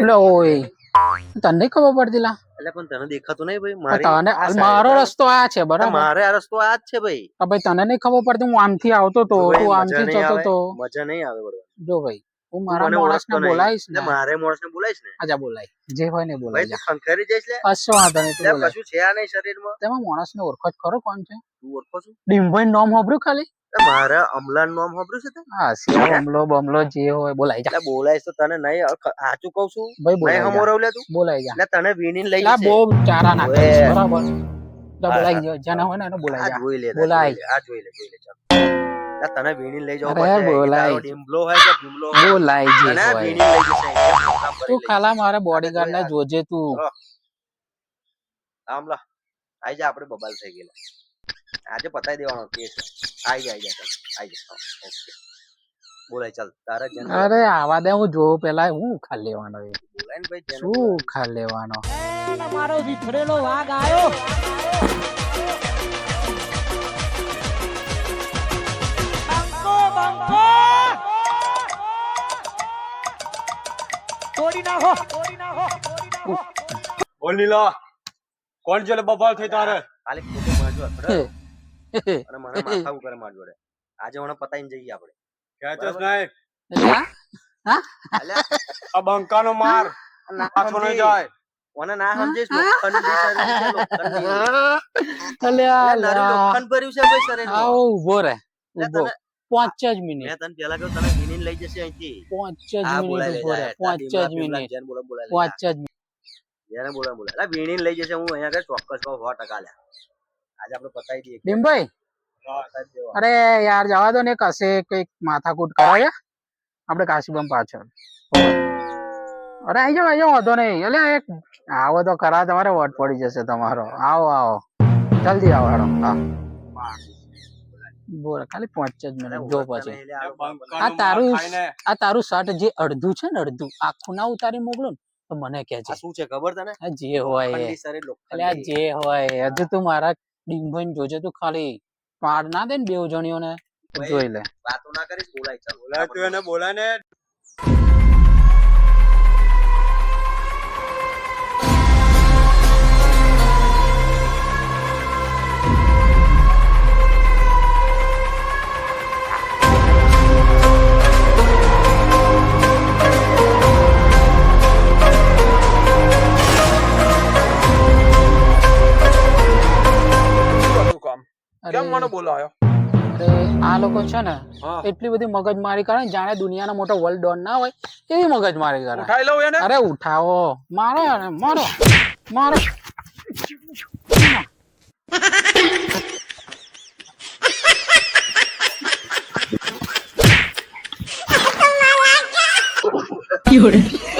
ઓય. તને ખબર પડતી લા? એટલે પણ તને દેખાતું નહીં ભાઈ મારે તને મારો રસ્તો આ છે બરાબર? મારે આ રસ્તો આ જ છે ભાઈ. તો ભાઈ તને નહીં ખબર પડતી હું આમથી આવતો તો તો આમથી જતો તો. મજા નહીં આવે બરોબર જો ભાઈ હું મારા માણસને બોલાવીશ ને. મારે માણસને બોલાવીશ ને? આજા બોલાય. જે હોય ને બોલાય જા. ખંખેરી જઈશ લે? કશો વાંધો નહીં તું બોલાય. કશું છે આ નહીં શરીરમાં? તેમાં માણસને ઓળખો જ ખરો કોણ છે? તું ઓળખો છું? ડીમ્ભાઈ નામ હોભર્યું ખાલી? મારે અમલાનું નામ સાંભળ્યું છે તે? હા શિયાળો અમલો બમલો જે હોય બોલાય જા. બોલાઈશ તો તને નહીં સાચું કહું છું? ભાઈ બોલાય હમોરવ લે તું? બોલાય જા. તને વીણીને લઈ જા બહુ ચારા નાખે બરાબર. બોલાય ગયો. જેને હોય ને એને બોલાય જા. જોઈ લે બોલાય. આ જોઈ લે જોઈ લે ચાલ. તને વીણીને લઈ જવો અરે, બોલાય. તારો હોય કે ભીમલો બોલાય જે તને આ લઈ જશે અહીંયા પ્રોગ્રામ કરી તું ખાલા મારે બોડીગાર્ડ ને જોજે તું. હા. આમ લા. આઈ જા આપણે બબાલ થઈ ગયેલા. આજે પતાઈ દેવાનો કેસ. આઈ જા આઈ જા ચાલ આઈ જા ઓકે. બોલાય ચાલ તારે જેને અરે આવા દે હું જોઉં પેલા હું ખા લેવાનો એ. બોલાય ને ભાઈ જેને શું ખા લેવાનો? મારો વિફરેલો વાઘ આવ્યો બંકો બંકો! તોડી નાખો તોડી નાખો બોલ નીલા કોણ છે બબાલ થઈ તારે? ખાલી ખોટું મારજો અને મને માથા ઉપર માર જોડે. આજે મને પતાઈને જઈએ આપણે. ખેંચસ અલ્યા આ? બંકાનો માર. પાછો નહીં જાય. મને ના સમજીશ લોખંડી ભર્યું છે ભાઈ સરે આવો ઊભો રે ઊભો. પાંચ જ મેં મિનિટ તને પેલા કહ્યું તમે વીણીને લઈ જશે અહીંથી. પાંચ જ મિનિટ બોલાય ઊભો રે પાંચ જ મિનિટ. બોલા. પાંચ જ. મિનિટ. જેને બોલા બોલાય. વીણી વીણીને લઈ જશે હું અહીંયા ચોક્કસ સો ટકા લે આજે આપણે પતાવી દઈએ. ભીમભાઈ. અરે યાર જવા દો ને કશે કંઈક માથાકૂટ કરાય આપણે કાશીબમ પાછળ. અરે આઈ જાવ આઈ જાવ વાંધો નહીં. એટલે એક આવો તો ખરા તમારે વટ પડી જશે તમારો. આવો આવો. જલ્દી આવો હેડો. હા. બોલ ખાલી પાંચ જ મિનિટ. જો પછી. આ તારું આ તારું શર્ટ જે અડધું છે ને અડધું આખું ના ઉતારી મોકલો ને તો મને કહેજે શું છે ખબર તને? જે હોય જે હોય હજુ તું મારા ડીંભાઈ જોજે તું ખાલી. પાડ ના દે ને બેવ જણીઓને. જોઈ લે. વાતો ના કરીશ બોલાય ચાલ બોલાય. તું એને બોલાય ને મને બોલાયો? આ લોકો છે ને એટલી બધી મગજમારી કરે જાણે દુનિયાનો મોટો વર્લ્ડ ડોન ના હોય એવી મગજમારી કરે ઉઠાઈ લઉં એને? અરે ઉઠાવો. મારો ને મારો મારો. Fiore.